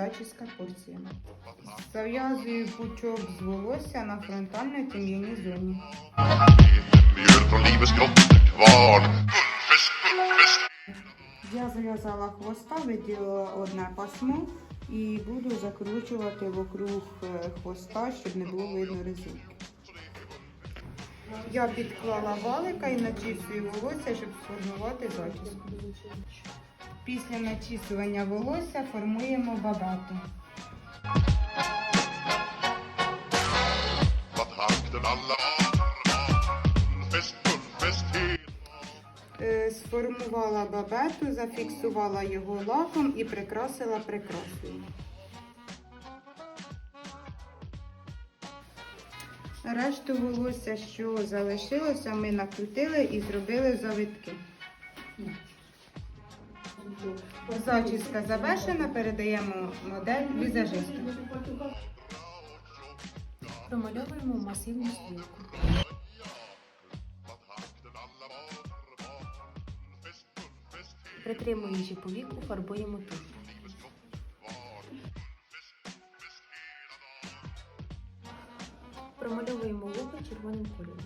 велика порція. Зав'язую пучок з волосся на фронтальній тім'яній зоні. Я зав'язала хвоста, виділила одне пасмо і буду закручувати вокруг е, хвоста, щоб не було видно резинки. Я підклала валика і начісую волосся, щоб сформувати зачіску. Після начісування волосся формуємо бабату. Е, Сформувала бабету, зафіксувала його лаком і прикрасила прикрасою. Решту волосся, що залишилося, ми накрутили і зробили завитки. Зачіска завершена, передаємо модель візажисту. Промальовуємо масивну стрілку. Притримуючи повіку, фарбуємо туш. Промальовуємо луби червоним кольором.